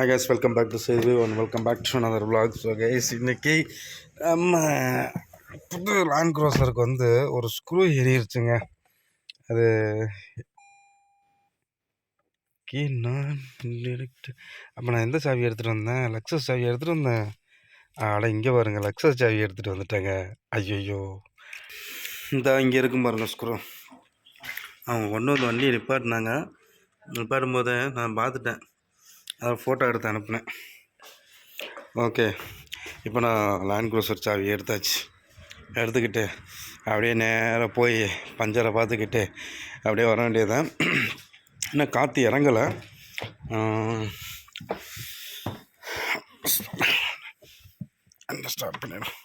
Hey guys welcome back to Sethu one welcome back to another vlog. So guys இன்றைக்கி நம்ம புது land க்ரோசருக்கு வந்து ஒரு ஸ்க்ரூ ஏறிடுச்சுங்க அது நான் அப்போ நான் எந்த சாவி எடுத்துகிட்டு வந்தேன்? லக்ஸஸ் சாவி எடுத்துகிட்டு வந்தேன். அட இங்கே பாருங்கள் லக்ஸஸ் சாவி எடுத்துகிட்டு வந்துட்டேங்க. ஐயோ இந்த இங்கே இருக்கும் பாருங்கள் ஸ்க்ரூ அவங்க கொண்டு வந்து வண்டியை நிப்பாட்டினாங்க. நிப்பாட்டும் போது நான் பார்த்துட்டேன். அதை ஃபோட்டோ எடுத்து அனுப்புனேன். ஓகே இப்போ நான் லேண்ட் க்ரூசர் சாவி எடுத்தாச்சு. எடுத்துக்கிட்டு அப்படியே நேராக போய் பஞ்சரை பார்த்துக்கிட்டு அப்படியே வர வேண்டியதுதான். இன்னும் காற்று இறங்கலை. ஸ்டார்ட் பண்ணிடும்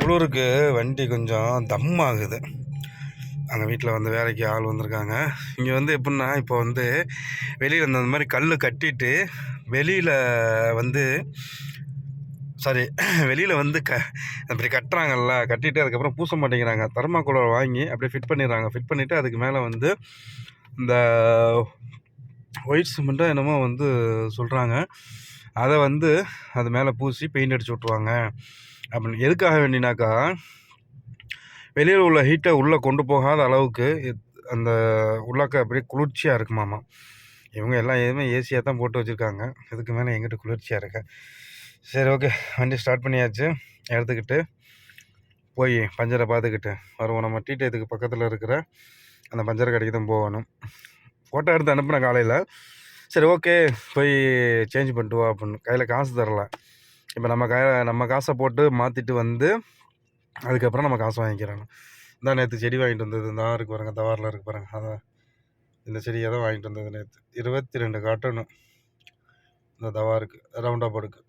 குளிருக்கு வண்டி கொஞ்சம் தம் ஆகுது அங்கே வீட்டில் வந்து வேலைக்கு ஆள் வந்திருக்காங்க. இங்கே வந்து எப்படின்னா இப்போ வந்து வெளியில் இந்த மாதிரி கல் கட்டிட்டு வெளியில் வந்து சாரி வெளியில் வந்து க அப்படி கட்டுறாங்கல்ல கட்டிட்டு அதுக்கப்புறம் பூச மாட்டேங்கிறாங்க. தர்மாக்கோலை வாங்கி அப்படியே ஃபிட் பண்ணிடுறாங்க ஃபிட் பண்ணிவிட்டு அதுக்கு மேலே வந்து இந்த ஒயிட் சிமெண்ட்டாக என்னமோ வந்து சொல்கிறாங்க அதை வந்து அது மேலே பூசி பெயிண்ட் அடிச்சு விட்ருவாங்க. அப்படின்னு எதுக்காக வேண்டினாக்கா வெளியில் உள்ள ஹீட்டை உள்ளே கொண்டு போகாத அளவுக்கு அந்த உள்ளாக்க அப்படியே குளிர்ச்சியாக இருக்குமாமா இவங்க எல்லாம் எதுவுமே ஏசியாக தான் போட்டு வச்சுருக்காங்க. இதுக்கு மேலே எங்கிட்ட குளிர்ச்சியாக இருக்கு. சரி ஓகே வண்டி ஸ்டார்ட் பண்ணியாச்சு. எடுத்துக்கிட்டு போய் பஞ்சரை பார்த்துக்கிட்டு வருவோம். நம்ம டீட்டேத்துக்கு பக்கத்தில் இருக்கிற அந்த பஞ்சரை கடைக்கு தான் போகணும். ஃபோட்டோ எடுத்து அனுப்புனேன் காலையில் சரி ஓகே போய் சேஞ்ச் பண்ணிட்டு வா அப்படின்னு. கையில் காசு தரல. இப்போ நம்ம கை நம்ம காசை போட்டு மாற்றிட்டு வந்து அதுக்கப்புறம் நம்ம காசு வாங்கிக்கிறாங்க இந்தா நேற்று செடி வாங்கிட்டு வந்தது. இந்த இருக்கு பாருங்க. தவாரில் இருக்கு பாருங்க. அதான். இந்த செடியை தான் வாங்கிட்டு வந்தது நேற்று இருபத்தி ரெண்டு காட்டனு இந்த தவாருக்கு ரவுண்டாக படுக்கு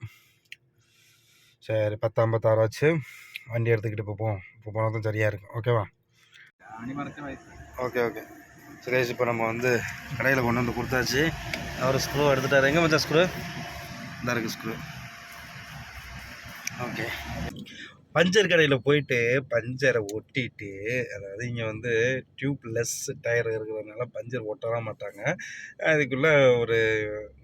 சரி பத்து ஐம்பத்தாறு ஆச்சு. வண்டி எடுத்துக்கிட்டு இப்போ போவோம். இப்போ போனால் தான் சரியாக இருக்கும். ஓகேவா ஓகே ஓகே சுரேஷ் இப்போ நம்ம வந்து கடையில் கொண்டு வந்து கொடுத்தாச்சு. அவர் ஸ்க்ரூ எடுத்துட்டார். எங்கே மச்சான் ஸ்க்ரூ இந்த இருக்குது ஸ்க்ரூ ஓகே பஞ்சர் கடையில் போயிட்டு பஞ்சரை ஒட்டிட்டு அதாவது இங்கே வந்து டியூப்லெஸ் டயர் இருக்கிறதுனால பஞ்சர் ஒட்டலாம் மாட்டாங்க. அதுக்குள்ளே ஒரு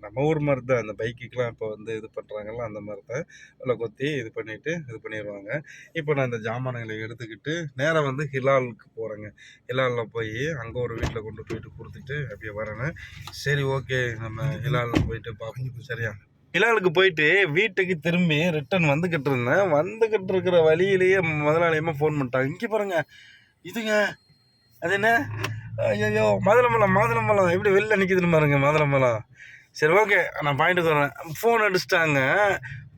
நம்ம ஊர் மாதிரி தான் அந்த பைக்குக்கெலாம் இப்போ வந்து இது பண்ணுறாங்கல்ல அந்த மாதிரி தான் அதில் கொத்தி இது பண்ணிவிட்டு இது பண்ணிடுவாங்க இப்போ நான் இந்த ஜாமானங்களை எடுத்துக்கிட்டு நேராக வந்து ஹிலாலுக்கு போகிறேங்க ஹிலாலில் போய் அங்கே ஒரு வீட்டில் கொண்டு போயிட்டு கொடுத்துட்டு அப்படியே வரேன் சரி ஓகே. நம்ம ஹிலாலில் போயிட்டு பார்ப்போம் சரியா? ஹிலாலுக்கு போயிட்டு வீட்டுக்கு திரும்பி ரிட்டர்ன் வந்துக்கிட்டு இருந்தேன். வந்துக்கிட்டு இருக்கிற வழியிலேயே முதலாளியமாக ஃபோன் பண்ணிட்டாங்க. இங்கே பாருங்க. இதுங்க. அது என்ன? ஐயோ மாதுளம்பழம் மாதுளம்பழம். எப்படி வெளில நிற்கிதுன்னு பாருங்க மாதுளம்பழம். சரி ஓகே நான் பாயிண்ட்டுக்கு வரேன். ஃபோன் அடிச்சிட்டாங்க.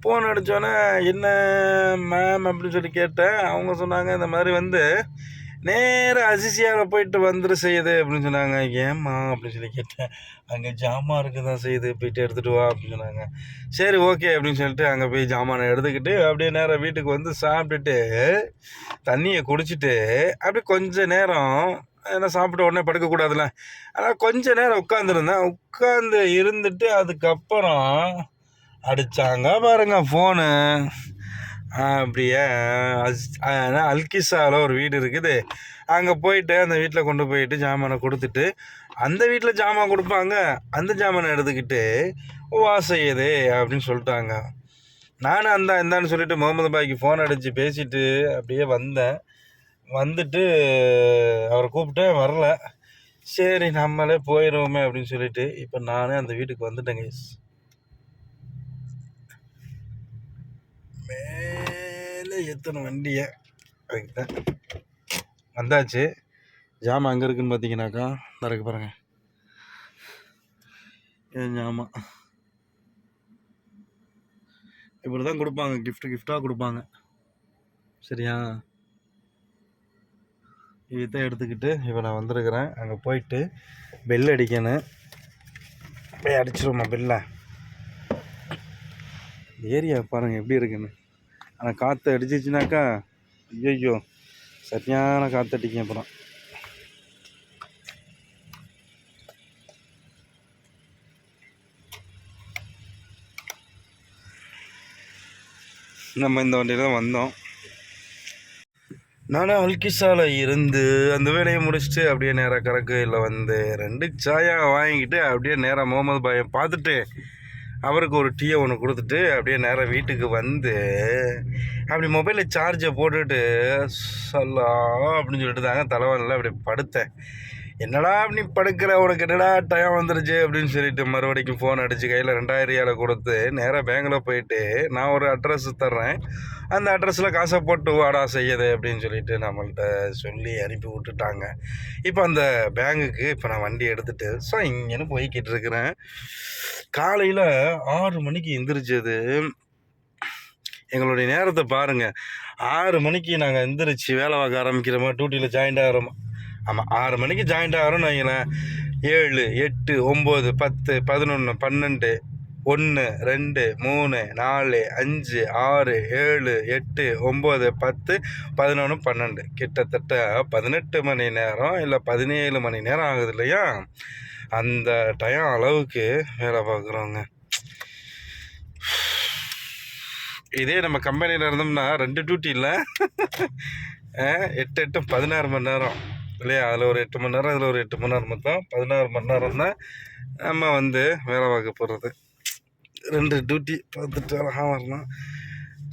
ஃபோன் அடித்தோன்னே என்ன மேம் அப்படின்னு சொல்லி கேட்டேன். அவங்க சொன்னாங்க இந்த மாதிரி வந்து நேராக அசிசியாவில் போயிட்டு வந்துரு செய்யுது அப்படின்னு சொன்னாங்க. ஏம்மா அப்படின்னு சொல்லி கேட்டேன். அங்கே ஜாமான் இருக்குது தான் செய்யுது? போயிட்டு எடுத்துகிட்டு வா அப்படின்னு சொன்னாங்க. சரி ஓகே அப்படின்னு சொல்லிட்டு அங்கே போய் ஜாமானை எடுத்துக்கிட்டு அப்படியே நேராக வீட்டுக்கு வந்து சாப்பிட்டுட்டு தண்ணியை குடிச்சிட்டு அப்படியே கொஞ்ச நேரம் ஏன்னா சாப்பிட்ட உடனே படுக்கக்கூடாதுல்ல. ஆனால் கொஞ்ச நேரம் உட்காந்துருந்தேன் உட்காந்து இருந்துட்டு அதுக்கப்புறம் அடித்தாங்க பாருங்க ஃபோனு அப்படியே? அஸ்- அல்கிசாவில் ஒரு வீடு இருக்குது. அங்கே போயிட்டு அந்த வீட்டில் கொண்டு போயிட்டு ஜாமானை கொடுத்துட்டு அந்த வீட்டில் ஜாமான் கொடுப்பாங்க. அந்த ஜாமானை எடுத்துக்கிட்டு வா செய்யுது அப்படின்னு சொல்லிட்டாங்க. நானும் அந்த இந்தான்னு சொல்லிட்டு முகமது பாய்க்கு ஃபோன் அடித்து பேசிட்டு அப்படியே வந்தேன். வந்துட்டு அவரை கூப்பிட்டேன் வரல. சரி நம்மளே போயிடுவோமே அப்படின்னு சொல்லிட்டு இப்போ நானே அந்த வீட்டுக்கு வந்துட்டேங்க மேலே ஏற்றணும் வண்டியை. அதுக்கு தான் வந்தாச்சு. ஜாமான் எங்கே இருக்குன்னு பார்த்தீங்கன்னாக்கா தரக்கு பாருங்கள் என் ஜாமான். இப்படி தான் கொடுப்பாங்க கிஃப்ட் கிஃப்டாக கொடுப்பாங்க. சரியா? இதை எடுத்துக்கிட்டு இப்போ நான் வந்திருக்கிறேன். அங்கே போயிட்டு பெல் அடிக்கணும். போய் அடிச்சிருவோம்மா பெல்லை ஏரியா பாருங்கள் எப்படி இருக்குன்னு. ஆனால் காற்று அடிச்சிச்சுனாக்கா ஐயோ சரியான காற்று அடிக்கும் அப்புறம். நம்ம இந்த வண்டியில் தான் வந்தோம். நானும் அல்கிசால இருந்து அந்த வேலையை முடிச்சுட்டு அப்படியே நேராக கரக்கையில் வந்து ரெண்டு சாயா வாங்கிக்கிட்டு அப்படியே நேராக முகமது பாயை பார்த்துட்டு அவருக்கு ஒரு டீயை ஒன்று கொடுத்துட்டு அப்படியே நேராக வீட்டுக்கு வந்து அப்படி மொபைலில் சார்ஜை போட்டுட்டு சொல்லா அப்படின்னு சொல்லிட்டு தாங்க தலைவனில் அப்படி படுத்தேன். என்னடா நீ படுக்கிற? உனக்கு என்னடா டைம் வந்துருச்சு? அப்படின்னு சொல்லிட்டு மறுபடிக்கும் ஃபோன் அடித்து கையில் ரெண்டாயிரம் ஏழை கொடுத்து நேராக பேங்கில் போயிட்டு நான் ஒரு அட்ரஸ் தர்றேன். அந்த அட்ரஸில் காசை போட்டு வாடா செய்யுது அப்படின்னு சொல்லிட்டு நம்மள்கிட்ட சொல்லி அனுப்பி விட்டுட்டாங்க. இப்போ அந்த பேங்குக்கு இப்போ நான் வண்டி எடுத்துகிட்டு ஸோ இங்கேன்னு போய்கிட்டு இருக்கிறேன். காலையில் ஆறு மணிக்கு எந்திரிச்சது. எங்களுடைய நேரத்தை பாருங்கள் ஆறு மணிக்கு நாங்கள் எந்திரிச்சு வேலை பார்க்க ஆரம்பிக்கிறோமா டியூட்டியில் ஜாயின்ட் ஆகிறோமா? ஆமாம் ஆறு மணிக்கு ஜாயின்ட் ஆகிறோம்னு வைங்களேன். ஏழு எட்டு ஒம்பது பத்து பதினொன்று பன்னெண்டு ஒன்று ரெண்டு மூணு நாலு அஞ்சு ஆறு ஏழு எட்டு ஒம்பது பத்து பதினொன்று பன்னெண்டு. கிட்டத்தட்ட பதினெட்டு மணி நேரம் இல்லை பதினேழு மணி நேரம் ஆகுது இல்லையா? அந்த டைம் அளவுக்கு வேலை பார்க்குறோங்க இதே நம்ம கம்பெனியில் இருந்தோம்னா ரெண்டு டியூட்டி இல்லை. எட்டு எட்டு பதினாறு மணி நேரம். இல்லையா? அதில் ஒரு எட்டு மணி நேரம் இதில் ஒரு எட்டு மணி நேரம் மொத்தம் பதினாறு மணி நேரம் தான் நம்ம வந்து வேலை பார்க்க போகிறது ரெண்டு டியூட்டி பார்த்துட்டு அழகாக வரணும்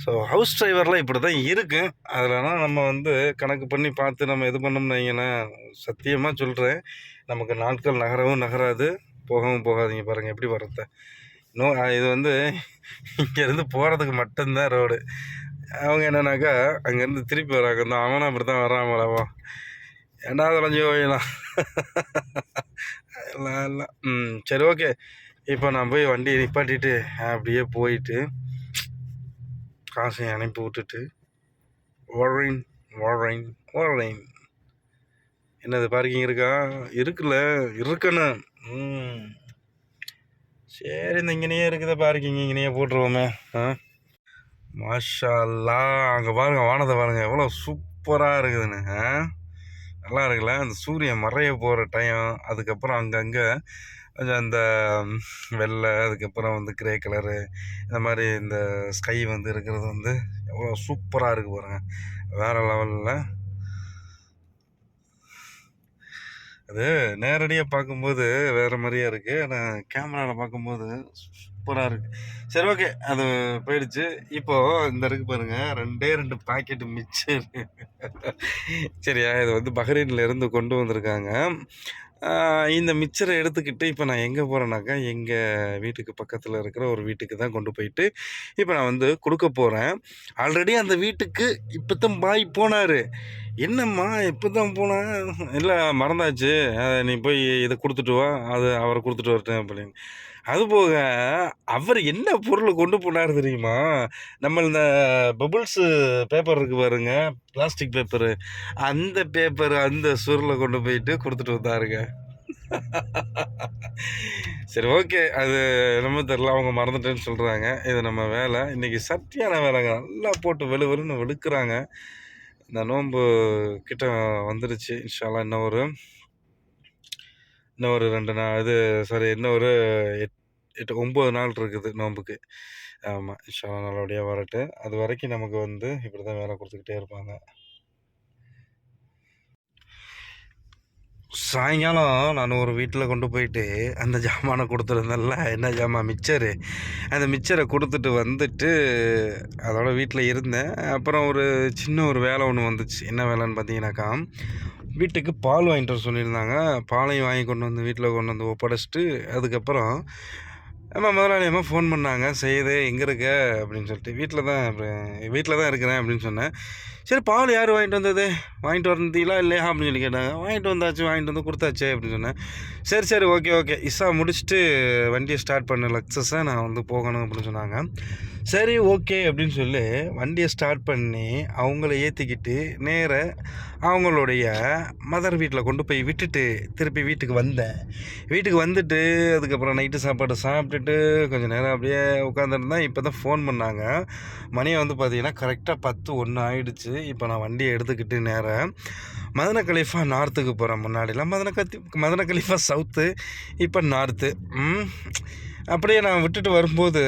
ஸோ ஹவுஸ் டிரைவர்லாம் இப்படி தான் இருக்குது அதிலலாம் நம்ம வந்து கணக்கு பண்ணி பார்த்து நம்ம இது பண்ணோம்னு வைங்களேன். சத்தியமாக சொல்கிறேன் நமக்கு நாட்கள் நகரவும் நகராது போகவும் போகாதீங்க பாருங்கள் எப்படி வர்றத? நோ இது வந்து இங்கேருந்து போகிறதுக்கு மட்டும்தான் ரோடு அவங்க என்னன்னாக்கா அங்கேருந்து திருப்பி வராங்க தான் அவனும் அப்படி தான் வரான் போலவா ஏன்டா தொலைஞ்சி போயிடலாம் எல்லாம் ம் சரி ஓகே இப்போ நான் போய் வண்டியை நிப்பாட்டிட்டு அப்படியே போயிட்டு காசையும் அனுப்பி விட்டுட்டு வரேன் வரேன் வரேன் என்னது பார்க்கிங் இருக்கா? இருக்குல்ல இருக்கணும். ம். சரி இந்த இங்கனையே இருக்குது பார்க்கிங் இங்கனையே போட்டுருவோமே. ஆ? மாஷல்லா அங்கே பாருங்க வானத்தை பாருங்க எவ்வளோ சூப்பராக இருக்குதுன்னு ஆ? நல்லா இருக்குல்ல அந்த சூரியன் மறைய போகிற டைம் அதுக்கப்புறம் அங்கங்கே கொஞ்சம் அந்த வெள்ளை அதுக்கப்புறம் வந்து கிரே கலரு இந்த மாதிரி இந்த ஸ்கை வந்து இருக்கிறது வந்து எவ்வளோ சூப்பராக இருக்குது பாருங்கள் வேறு லெவலில் அது நேரடியாக பார்க்கும்போது வேறு மாதிரியா இருக்குது ஆனால் கேமராவில் பார்க்கும்போது சூப்பராக இருக்குது சரி ஓகே. அது போயிடுச்சு. இப்போது இந்த இருக்கு பாருங்கள் ரெண்டே ரெண்டு பாக்கெட்டு மிச்சர் சரியா? இது வந்து பஹ்ரைன்ல இருந்து கொண்டு வந்திருக்காங்க. இந்த மிச்சரை எடுத்துக்கிட்டு இப்போ நான் எங்கே போகிறேன்னாக்கா எங்கள் வீட்டுக்கு பக்கத்தில் இருக்கிற ஒரு வீட்டுக்கு தான் கொண்டு போயிட்டு இப்போ நான் வந்து கொடுக்க போகிறேன் ஆல்ரெடி அந்த வீட்டுக்கு இப்போ தான் பாய் போனார். என்னம்மா இப்போ தான் போனேன் இல்லை மறந்தாச்சு. அதை நீ போய் இதை கொடுத்துட்டு வா அது அவரை கொடுத்துட்டு வரட்டேன் அப்படின்னு. அதுபோக அவர் என்ன பொருள் கொண்டு போனார் தெரியுமா? நம்ம இந்த பபுள்ஸு பேப்பர் இருக்கு பாருங்க பிளாஸ்டிக் பேப்பரு அந்த பேப்பர் அந்த சுருளை கொண்டு போயிட்டு கொடுத்துட்டு வந்தாருங்க. சரி ஓகே அது நம்ம தெரில அவங்க மறந்துட்டேன்னு சொல்கிறாங்க இது நம்ம வேலை. இன்றைக்கி சட்டியான வேலைங்க. நல்லா போட்டு வெளு வெளுன்னு வெளுக்கிறாங்க. இந்த நோன்பு கிட்ட வந்துருச்சு. இன்ஷால்லாம் இன்னும் ஒரு இன்னும் ஒரு ரெண்டு நாள் இது சாரி இன்னும் ஒரு எட் எட்டு ஒம்பது நாள் இருக்குது நோன்புக்கு. ஆமாம் இன்ஷால்லா நல்லபடியாக வரட்டு. அது வரைக்கும் நமக்கு வந்து இப்படி தான் வேலை கொடுத்துக்கிட்டே இருப்பாங்க. சாயங்காலம் நான் ஒரு வீட்டில் கொண்டு போயிட்டு அந்த ஜாமானை கொடுத்துருந்தேன்ல என்ன ஜாமான் மிச்சரு? அந்த மிச்சரை கொடுத்துட்டு வந்துட்டு அதோட வீட்டில் இருந்தேன். அப்புறம் ஒரு சின்ன ஒரு வேலை ஒன்று வந்துச்சு. என்ன வேலைன்னு பார்த்தீங்கன்னாக்கா வீட்டுக்கு பால் வாங்கிட்டு வர சொல்லியிருந்தாங்க. பாலையும் வாங்கி கொண்டு வந்து வீட்டில் கொண்டு வந்து ஒப்படைச்சிட்டு அதுக்கப்புறம் அம்மா முதலாளி அம்மா ஃபோன் பண்ணாங்க. செய்யுது எங்கே இருக்க? அப்படின்னு சொல்லிட்டு வீட்டில் தான் வீட்டில் தான் இருக்கிறேன். அப்படின்னு சொன்னேன். சரி பால் யார் வாங்கிட்டு வந்தது? வாங்கிட்டு வந்தீங்களா இல்லையா? அப்படின்னு சொல்லி கேட்டாங்க. வாங்கிட்டு வந்தாச்சு வாங்கிட்டு வந்து கொடுத்தாச்சே. அப்படின்னு சொன்னேன். சரி சரி ஓகே ஓகே. இசா முடிச்சுட்டு வண்டியை ஸ்டார்ட் பண்ண. லக்ஸஸை நான் வந்து போகணும். அப்படின்னு சொன்னாங்க. சரி ஓகே அப்படின்னு சொல்லி வண்டியை ஸ்டார்ட் பண்ணி அவங்கள ஏற்றிக்கிட்டு நேர அவங்களுடைய மதர் வீட்டில் கொண்டு போய் விட்டுட்டு திருப்பி வீட்டுக்கு வந்தேன். வீட்டுக்கு வந்துட்டு அதுக்கப்புறம் நைட்டு சாப்பாடு சாப்பிட்டுட்டு கொஞ்சம் நேரம் அப்படியே உட்காந்துருந்தேன் இப்போ தான் ஃபோன் பண்ணாங்க. மணியை வந்து பார்த்திங்கன்னா கரெக்டாக பத்து ஒன்று ஆயிடுச்சு. இப்போ நான் வண்டியை எடுத்துக்கிட்டு நேராக மதன கலீஃபா நார்த்துக்கு போகிறேன் முன்னாடிலாம். மதன கத்தி மதன கலீஃபா சவுத்து இப்போ நார்த்து அப்படியே நான் விட்டுட்டு வரும்போது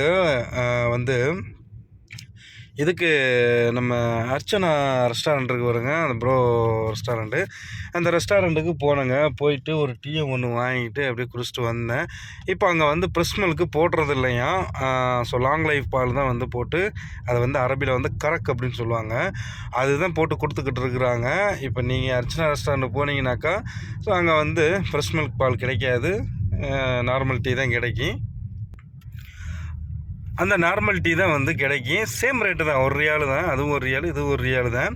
வந்து இதுக்கு நம்ம அர்ச்சனா ரெஸ்டாரண்ட்டுக்கு வருங்க அந்த ப்ரோ ரெஸ்டாரண்ட்டு அந்த ரெஸ்டாரண்ட்டுக்கு போனேங்க. போயிட்டு ஒரு டீயை ஒன்று வாங்கிட்டு அப்படியே குடிச்சிட்டு வந்தேன். இப்போ அங்கே வந்து ப்ரெஸ் மில்க்கு போடுறது இல்லையா? ஸோ லாங் லைஃப் பால் தான் வந்து போட்டு அதை வந்து அரபியில் வந்து கரக் அப்படின்னு சொல்லுவாங்க. அதுதான் போட்டு கொடுத்துக்கிட்டு இருக்கிறாங்க. இப்போ நீங்கள் அர்ச்சனா ரெஸ்டாரண்ட் போனீங்கன்னாக்கா ஸோ அங்கே வந்து ப்ரெஸ் மில்க் பால் கிடைக்காது. நார்மல் டீ தான் கிடைக்கும். அந்த நார்மல் டீ தான் வந்து கிடைக்கும். சேம் ரேட்டு தான். ஒரு ரியாலு தான். அதுவும் ஒரு ரியாலு இதுவும் ஒரு ரியாலு தான்.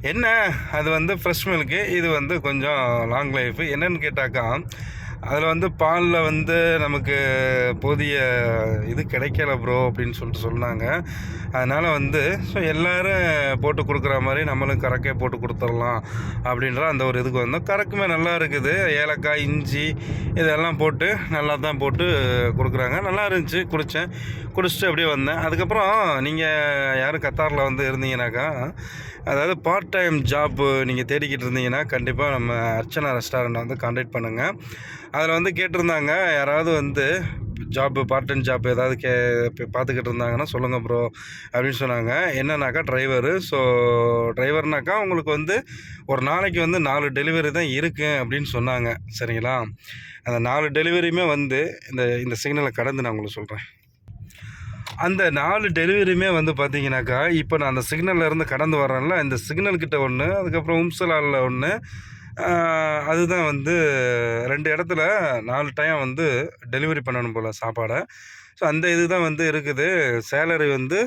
என்ன? அது வந்து ஃப்ரெஷ் மில்க்கு இது வந்து கொஞ்சம் லாங் லைஃப் என்னன்னு கேட்டாக்கா அதில் வந்து பாலில் வந்து நமக்கு போதிய இது கிடைக்கல ப்ரோ அப்படின்னு சொல்லிட்டு சொன்னாங்க. அதனால் வந்து ஸோ எல்லோரும் போட்டு கொடுக்குற மாதிரி நம்மளும் கறக்கே போட்டு கொடுத்துடலாம் அப்படின்ற அந்த ஒரு இதுக்கு வந்தோம். கறக்குமே நல்லா இருக்குது. ஏலக்காய் இஞ்சி இதெல்லாம் போட்டு நல்லா தான் போட்டு கொடுக்குறாங்க. நல்லா இருந்துச்சு. குடித்தேன் குடிச்சிட்டு அப்படியே வந்தேன். அதுக்கப்புறம் நீங்கள் யாரும் கத்தாரில் வந்து இருந்தீங்கன்னாக்கா அதாவது பார்ட் டைம் ஜாப்பு நீங்கள் தேடிக்கிட்டு இருந்தீங்கன்னா கண்டிப்பாக நம்ம அர்ச்சனா ரெஸ்டாரண்ட்டை வந்து காண்டாக்ட் பண்ணுங்கள் அதில் வந்து கேட்டிருந்தாங்க யாராவது வந்து ஜாப்பு பார்ட் டைம் ஜாப் ஏதாவது கே பார்த்துக்கிட்டு இருந்தாங்கன்னா சொல்லுங்கள் ப்ரோ அப்படின்னு சொன்னாங்க. என்னன்னாக்கா டிரைவரு ஸோ டிரைவர்னாக்கா உங்களுக்கு வந்து ஒரு நாளைக்கு வந்து நாலு டெலிவரி தான் இருக்குது அப்படின்னு சொன்னாங்க. சரிங்களா? அந்த நாலு டெலிவரியுமே வந்து இந்த இந்த சிக்னலை கடந்து நான் உங்களுக்கு சொல்கிறேன் அந்த நாலு டெலிவரியுமே வந்து பார்த்தீங்கன்னாக்கா இப்போ நான் அந்த சிக்னல்லேருந்து கடந்து வரேன்ல இந்த சிக்னல் கிட்ட ஒன்று அதுக்கப்புறம் உம்சலாலில் ஒன்று அதுதான் வந்து ரெண்டு இடத்துல நாலு டைம் வந்து டெலிவரி பண்ணணும் போல் சாப்பாடை. ஸோ அந்த இது தான் வந்து இருக்குது. சேலரி வந்து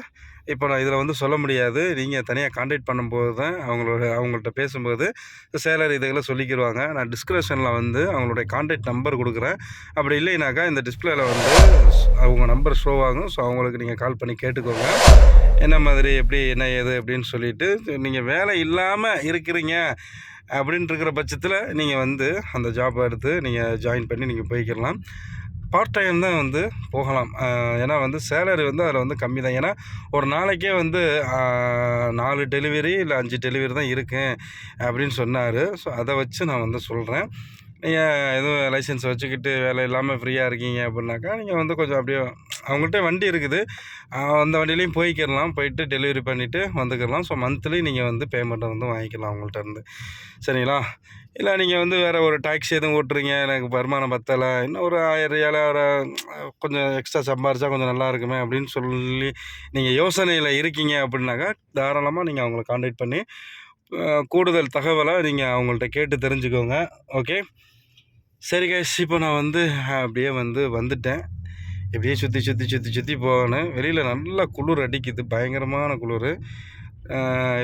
இப்போ நான் இதில் வந்து சொல்ல முடியாது. நீங்கள் தனியாக காண்டாக்ட் பண்ணும்போது தான் அவங்களோட அவங்கள்ட்ட பேசும்போது சேலரி இதுகளை சொல்லிக்கிடுவாங்க நான் டிஸ்கிரிப்ஷனில் வந்து அவங்களுடைய காண்டாக்ட் நம்பர் கொடுக்குறேன். அப்படி இல்லைனாக்கா இந்த டிஸ்பிளேல வந்து அவங்க நம்பர் ஷோ ஆகும். ஸோ அவங்களுக்கு நீங்கள் கால் பண்ணி கேட்டுக்கோங்க. என்ன மாதிரி எப்படி என்ன ஏது அப்படின்னு சொல்லிட்டு நீங்கள் வேலை இல்லாமல் இருக்கிறீங்க அப்படின்ட்டு இருக்கிற பட்சத்தில் நீங்கள் வந்து அந்த ஜாப் எடுத்து நீங்கள் ஜாயின் பண்ணி நீங்கள் போய்க்கிடலாம். பார்ட் டைம் தான் வந்து போகலாம். ஏன்னா வந்து சேலரி வந்து அதில் வந்து கம்மி தான் ஏன்னா ஒரு நாளைக்கே வந்து நாலு டெலிவரி இல்லை அஞ்சு டெலிவரி தான் இருக்குது அப்படின்னு சொன்னார். ஸோ அதை வச்சு நான் வந்து சொல்கிறேன் நீங்கள் எதுவும் லைசன்ஸ் வச்சுக்கிட்டு வேலை இல்லாமல் ஃப்ரீயாக இருக்கீங்க அப்படின்னாக்கா நீங்கள் வந்து கொஞ்சம் அப்படியே அவங்கள்ட்ட வண்டி இருக்குது. அந்த வண்டியிலையும் போய்க்கிடலாம் போயிட்டு டெலிவரி பண்ணிவிட்டு வந்துக்கிடலாம் ஸோ மந்த்லி நீங்கள் வந்து பேமெண்ட்டை வந்து வாங்கிக்கலாம் அவங்கள்ட்ட இருந்து சரிங்களா? இல்லை நீங்கள் வந்து வேறு ஒரு டாக்ஸி எதுவும் ஓட்டுறீங்க? எனக்கு வருமானம் பத்தலை. இன்னும் ஒரு ஆயிரம் ஏழாயிரம் கொஞ்சம் எக்ஸ்ட்ரா சம்பாரிச்சா கொஞ்சம் நல்லா இருக்குமே அப்படின்னு சொல்லி நீங்கள் யோசனையில் இருக்கீங்க அப்படின்னாக்கா தாராளமாக நீங்கள் அவங்கள காண்டாக்ட் பண்ணி கூடுதல் தகவலை நீங்கள் அவங்கள்ட்ட கேட்டு தெரிஞ்சுக்கோங்க. ஓகே சரி கைஸ் இப்போ நான் வந்து அப்படியே வந்து வந்துட்டேன். எப்படியே சுற்றி சுற்றி சுற்றி சுற்றி போகணும். வெளியில் நல்லா குளிர் அடிக்குது. பயங்கரமான குளிர்.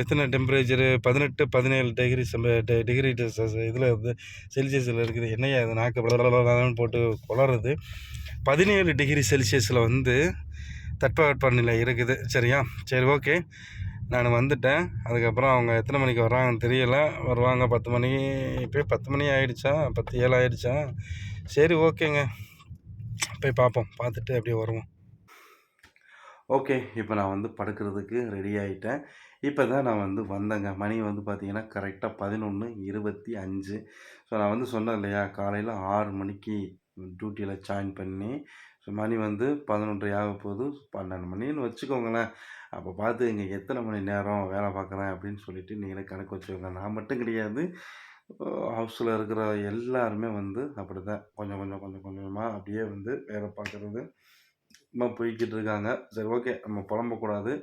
எத்தனை டெம்பரேச்சரு பதினெட்டு பதினேழு டிகிரி டிகிரி இதில் வந்து செல்சியஸில் இருக்குது. என்னையா இது? நாக்கு படலான்னு போட்டு குளருது. பதினேழு டிகிரி செல்சியஸில் வந்து தட்பவெட்பநிலை இருக்குது. சரியா? சரி ஓகே நான் வந்துட்டேன். அதுக்கப்புறம் அவங்க எத்தனை மணிக்கு வர்றாங்கன்னு தெரியல. வருவாங்க பத்து மணி இப்போ பத்து மணி ஆகிடுச்சா பத்து ஏழு ஆகிடுச்சா சரி ஓகேங்க போய் பார்ப்போம். பார்த்துட்டு அப்படியே வருவோம். ஓகே. இப்போ நான் வந்து படுக்கிறதுக்கு ரெடி ஆகிட்டேன் இப்போ தான் நான் வந்து வந்தேங்க. மணி வந்து பார்த்திங்கன்னா கரெக்டாக பதினொன்று இருபத்தி அஞ்சு. ஸோ நான் வந்து சொன்னேன் இல்லையா காலையில் ஆறு மணிக்கு டியூட்டியில் ஜாயின் பண்ணி ஸோ மணி வந்து பதினொன்று ஆக போது பன்னெண்டு மணின்னு வச்சுக்கோங்களேன். அப்போ பார்த்து இங்கே எத்தனை மணி நேரம் வேலை பார்க்குறேன் அப்படின்னு சொல்லிட்டு நீங்களே கணக்கு வச்சுக்கோங்க. நான் மட்டும் கிடையாது. ஹவுஸில் இருக்கிற எல்லாருமே வந்து அப்படி தான் கொஞ்சம் கொஞ்சம் கொஞ்சம் கொஞ்சமாக அப்படியே வந்து வேலை பார்க்குறது. போய்கிட்டு இருக்காங்க. சரி ஓகே நம்ம புலம்பக்கூடாது.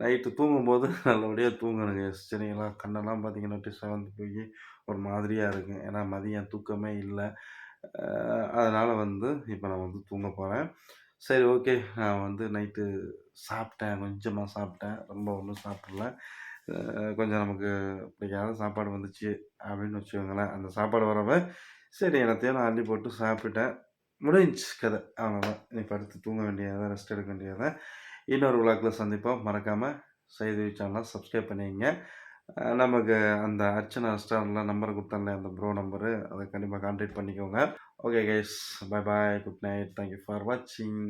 நைட்டு தூங்கும்போது நல்லபடியாக தூங்கணுங்க சரிங்களா கண்ணெல்லாம் பார்த்தீங்கன்னா செவந்து போய் ஒரு மாதிரியாக இருக்கும் ஏன்னா மதியம் தூக்கமே இல்லை. அதனால் வந்து இப்போ நான் வந்து தூங்க போகிறேன் சரி ஓகே நான் வந்து நைட்டு சாப்பிட்டேன். கொஞ்சமாக சாப்பிட்டேன். ரொம்ப ஒன்றும் சாப்பிடல. கொஞ்சம் நமக்கு பிடிக்காத சாப்பாடு வந்துச்சு அப்படின்னு வச்சுக்கோங்களேன். அந்த சாப்பாடு வரப்ப சரி எனத்தையும் நான் அள்ளி போட்டு சாப்பிட்டேன் முடிஞ்சு கதை. அவ்வளோதான் நீ படுத்து தூங்க வேண்டியதான் ரெஸ்ட் எடுக்க வேண்டியதான் இன்னொரு விழாக்கில் சந்திப்போம். மறக்காமல் செய்தி சேனலாக சப்ஸ்கிரைப் பண்ணிங்க நமக்கு அந்த அர்ச்சனா ரெஸ்டாரண்ட்டில் நம்பர் கொடுத்தாங்களே அந்த ப்ரோ நம்பரு அதை கண்டிப்பாக கான்டாக்ட் பண்ணிக்கோங்க. Okay guys bye bye good night thank you for வாட்சிங்